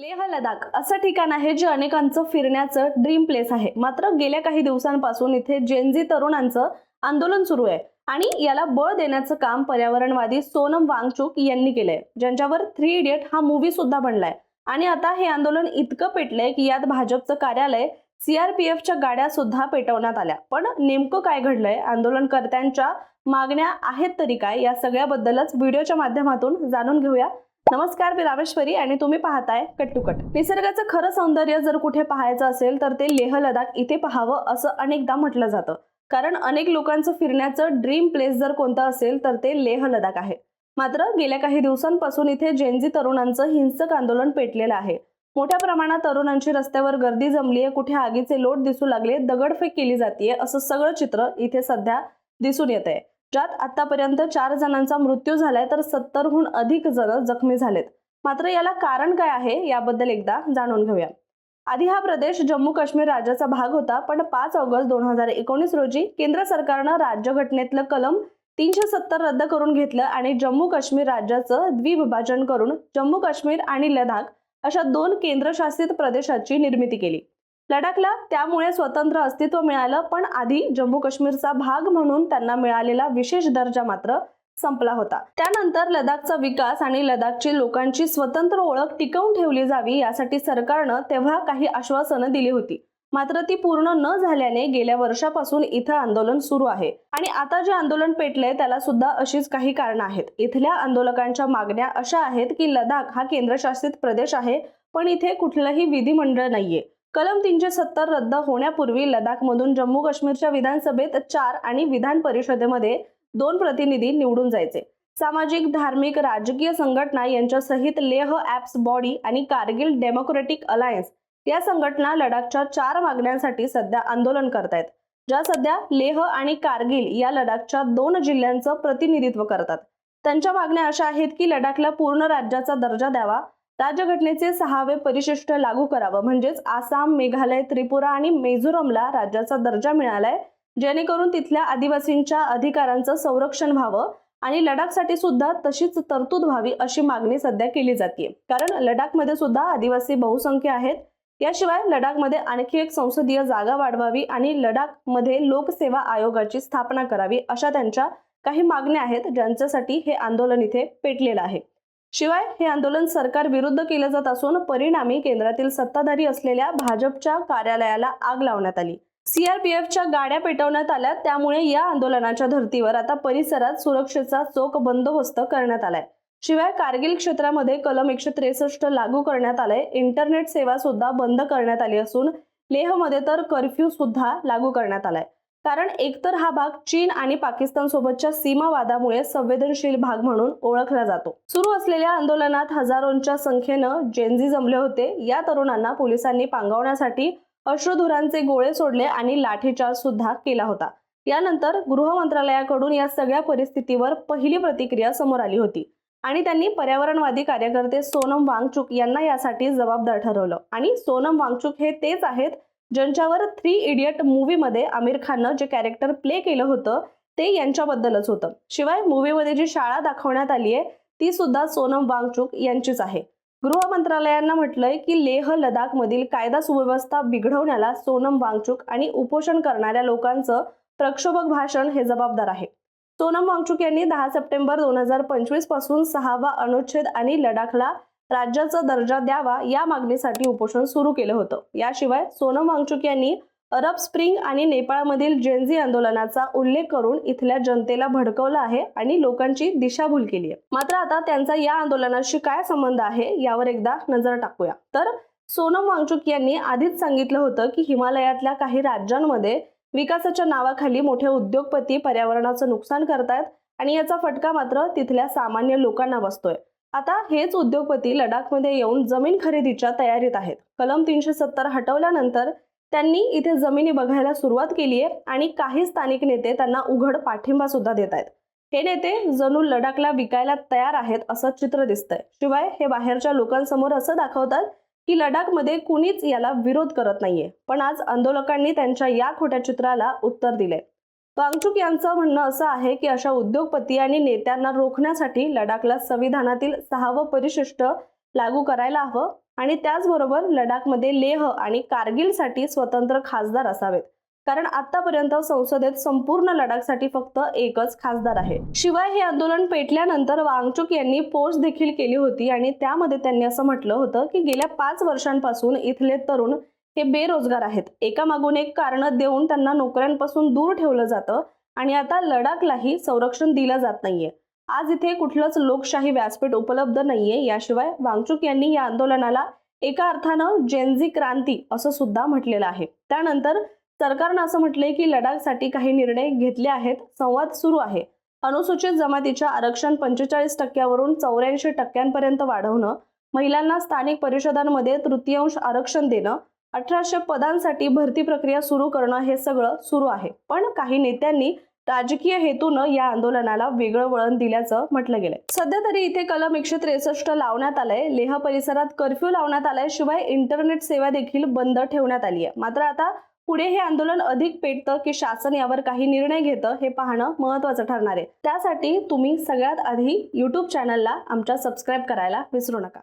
लेह लडाख असं ठिकाण आहे जे अनेकांचं फिरण्याचं ड्रीम प्लेस आहे. मात्र गेल्या काही दिवसांपासून इथे जेनजी तरुणांचं आंदोलन सुरू आहे आणि याला बळ देण्याचं काम पर्यावरणवादी सोनम वांगचूक यांनी केलंय ज्यांच्यावर थ्री इडियट हा मूवी सुद्धा बनलाय. आणि आता हे आंदोलन इतकं पेटलंय की यात भाजपचं कार्यालय सीआरपीएफच्या गाड्या सुद्धा पेटवण्यात आल्या. पण नेमकं काय घडलंय आंदोलनकर्त्यांच्या मागण्या आहेत तरी काय या सगळ्याबद्दलच व्हिडिओच्या माध्यमातून जाणून घेऊया. नमस्कार मी रामेश्वरी आणि तुम्ही पाहताय कट टू कट. निसर्गाचं खरं सौंदर्य जर कुठे पाहायचं असेल तर ते लेह लडाख इथे पाहावं असं अनेकदा म्हटलं जातं. कारण अनेक लोकांचं फिरण्याचं ड्रीम प्लेस जर कोणतं असेल तर ते लेह लडाख आहे. मात्र गेल्या काही दिवसांपासून इथे जेनजी तरुणांचं हिंसक आंदोलन पेटलेलं आहे. मोठ्या प्रमाणात तरुणांची रस्त्यावर गर्दी जमली आहे कुठे आगीचे लोट दिसू लागले दगडफेक केली जाते असं सगळं चित्र इथे सध्या दिसून येत आहे ज्यात आतापर्यंत चार जणांचा मृत्यू झालाय तर सत्तरहून अधिक जण जखमी झालेत. मात्र याला कारण काय आहे याबद्दल एकदा जाणून घेऊया. आधी हा प्रदेश जम्मू काश्मीर राज्याचा भाग होता पण पाच ऑगस्ट दोन हजार एकोणीस रोजी केंद्र सरकारनं राज्यघटनेतलं कलम तीनशे सत्तर रद्द करून घेतलं आणि जम्मू काश्मीर राज्याचं द्विविभाजन करून जम्मू काश्मीर आणि लडाख अशा दोन केंद्रशासित प्रदेशाची निर्मिती केली. लडाखला त्यामुळे स्वतंत्र अस्तित्व मिळालं पण आधी जम्मू काश्मीरचा भाग म्हणून त्यांना मिळालेला विशेष दर्जा मात्र संपला होता. त्यानंतर लडाखचा विकास आणि लडाखची लोकांची स्वतंत्र ओळख टिकवून ठेवली जावी यासाठी सरकारनं तेव्हा काही आश्वासनं दिली होती. मात्र ती पूर्ण न झाल्याने गेल्या वर्षापासून इथं आंदोलन सुरू आहे. आणि आता जे आंदोलन पेटलंय त्याला सुद्धा अशीच काही कारणं आहेत. इथल्या आंदोलकांच्या मागण्या अशा आहेत की लडाख हा केंद्रशासित प्रदेश आहे पण इथे कुठलंही विधिमंडळ नाहीये. कलम तीनशे सत्तर रद्द होण्यापूर्वी लडाखमधून जम्मू काश्मीरच्या विधानसभेत चार आणि विधान परिषदेमध्ये दोन प्रतिनिधी निवडून जायचे. सामाजिक धार्मिक राजकीय संघटना यांच्या सहित लेह ॲप्स बॉडी आणि कारगिल डेमोक्रेटिक अलायन्स या संघटना लडाखच्या चार मागण्यांसाठी सध्या आंदोलन करतायत ज्या सध्या लेह आणि कारगिल या लडाखच्या दोन जिल्ह्यांचं प्रतिनिधित्व करतात. त्यांच्या मागण्या अशा आहेत की लडाखला पूर्ण राज्याचा दर्जा द्यावा राज्यघटनेचे सहावे परिशिष्ट लागू करावं. म्हणजेच आसाम मेघालय त्रिपुरा आणि मेझोरमला राज्याचा दर्जा मिळालाय. जेणेकरून तिथल्या आदिवासींच्या अधिकारांचं संरक्षण व्हावं आणि लडाखसाठी सुद्धा तशीच तरतूद व्हावी अशी मागणी सध्या केली जाते कारण लडाखमध्ये सुद्धा आदिवासी बहुसंख्य आहेत. याशिवाय लडाखमध्ये आणखी एक संसदीय जागा वाढवावी आणि लडाखमध्ये लोकसेवा आयोगाची स्थापना करावी अशा त्यांच्या काही मागण्या आहेत ज्यांच्यासाठी हे आंदोलन इथे पेटलेलं आहे. शिवाय हे आंदोलन सरकार विरुद्ध केलं जात असून परिणामी केंद्रातील सत्ताधारी असलेल्या भाजपच्या कार्यालयाला आग लावण्यात आली. सीआरपीएफच्या गाड्या पेटवण्यात आल्या त्यामुळे या आंदोलनाच्या धर्तीवर आता परिसरात सुरक्षेचा चोख बंदोबस्त करण्यात आलाय. शिवाय कारगिल क्षेत्रामध्ये कलम एकशे त्रेसष्ट लागू करण्यात आलंय. इंटरनेट सेवा सुद्धा बंद करण्यात आली असून लेहमध्ये तर कर्फ्यू सुद्धा लागू करण्यात आलाय. कारण एकतर हा भाग चीन आणि पाकिस्तान सोबतच्या सीमावादामुळे संवेदनशील भाग म्हणून ओळखला जातो. सुरू असलेल्या आंदोलनात हजारोंच्या संख्येनं जेनजी जमले होते. या तरुणांना पोलिसांनी पांगवण्यासाठी अश्रुधुरांचे गोळे सोडले आणि लाठीचार्ज सुद्धा केला होता. यानंतर गृह मंत्रालयाकडून या सगळ्या परिस्थितीवर पहिली प्रतिक्रिया समोर आली होती आणि त्यांनी पर्यावरणवादी कार्यकर्ते सोनम वांगचूक यांना यासाठी जबाबदार ठरवलं. आणि सोनम वांगचूक हे तेच आहेत ज्यांच्यावर थ्री इडियट मूवीमध्ये आमिर खाननं जे कॅरेक्टर प्ले केलं होतं ते यांच्याबद्दलच होतं. शिवाय मूवीमध्ये जी शाळा दाखवण्यात आली आहे ती सुद्धा सोनम वांगचूक यांचीच आहे. गृह मंत्रालयानं म्हटलंय की लेह लडाख मधील कायदा सुव्यवस्था बिघडवण्याला सोनम वांगचूक आणि उपोषण करणाऱ्या लोकांचं प्रक्षोभक भाषण हे जबाबदार आहे. सोनम वांगचूक यांनी दहा सप्टेंबर दोन हजार पंचवीसपासून सहावा अनुच्छेद आणि लडाखला राज्याचा दर्जा द्यावा या मागणीसाठी उपोषण सुरू केलं होतं. याशिवाय सोनम वांगचूक यांनी अरब स्प्रिंग आणि नेपाळमधील जेनझी आंदोलनाचा उल्लेख करून इथल्या जनतेला भडकवलं आहे आणि लोकांची दिशाभूल केली आहे. मात्र आता त्यांचा या आंदोलनाशी काय संबंध आहे यावर एकदा नजर टाकूया. तर सोनम वांगचूक यांनी आधीच सांगितलं होतं की हिमालयातल्या काही राज्यांमध्ये विकासाच्या नावाखाली मोठे उद्योगपती पर्यावरणाचं नुकसान करतायत आणि याचा फटका मात्र तिथल्या सामान्य लोकांना बसतोय. आता हेच उद्योगपती लडाखमध्ये येऊन जमीन खरेदीच्या तयारीत आहेत. कलम तीनशे सत्तर हटवल्यानंतर त्यांनी इथे जमिनी बघायला सुरुवात केली आहे आणि काही स्थानिक नेते त्यांना उघड पाठिंबा सुद्धा देत आहेत. हे नेते जणू लडाखला विकायला तयार आहेत असं चित्र दिसतंय. शिवाय हे बाहेरच्या लोकांसमोर असं दाखवतात की लडाखमध्ये कुणीच याला विरोध करत नाहीये. पण आज आंदोलकांनी त्यांच्या या खोट्या चित्राला उत्तर दिले वांगचूक यांचं म्हणणं असं आहे की अशा उद्योगपती आणि नेत्यांना रोखण्यासाठी लडाखला संविधानातील सहावं परिशिष्ट लागू करायला हवं आणि त्याचबरोबर लडाखमध्ये लेह आणि कारगिलसाठी स्वतंत्र खासदार असावेत. कारण आतापर्यंत संसदेत संपूर्ण लडाखसाठी फक्त एकच खासदार आहे. शिवाय हे आंदोलन पेटल्यानंतर वांगचुक यांनी पोस्ट देखील केली होती आणि त्यामध्ये त्यांनी असं म्हटलं होतं की गेल्या पाच वर्षांपासून इथले तरुण हे बेरोजगार आहेत. एकामागून एक कारणं देऊन त्यांना नोकऱ्यांपासून दूर ठेवलं जातं आणि आता लडाखलाही संरक्षण दिलं जात नाहीये. आज इथे कुठलंच लोकशाही व्यासपीठ उपलब्ध नाहीये. याशिवाय वांगचुक यांनी या आंदोलनाला एका अर्थानं जेनझी क्रांती असं सुद्धा म्हटलेलं आहे. त्यानंतर सरकारनं असं म्हटलंय की लडाखसाठी काही निर्णय घेतले आहेत. संवाद सुरू आहे. अनुसूचित जमातीच्या आरक्षण पंचेचाळीस टक्क्यावरून चौऱ्याऐंशी टक्क्यांपर्यंत वाढवणं महिलांना स्थानिक परिषदांमध्ये तृतीयांश आरक्षण देणं अठराशे पदांसाठी भरती प्रक्रिया सुरू करणं हे सगळं सुरू आहे. पण काही नेत्यांनी राजकीय हेतूनं या आंदोलनाला वेगळं वळण दिल्याचं म्हटलं गेलंय. सध्या तरी इथे कलम एकशे त्रेसष्ट लावण्यात आलंय. लेह परिसरात कर्फ्यू लावण्यात आलाय. शिवाय इंटरनेट सेवा देखील बंद ठेवण्यात आली आहे मात्र आता पुढे हे आंदोलन अधिक पेटतं की शासन यावर काही निर्णय घेतं हे पाहणं महत्वाचं ठरणार आहे. त्यासाठी तुम्ही सगळ्यात आधी युट्यूब चॅनलला आमच्या सबस्क्राईब करायला विसरू नका.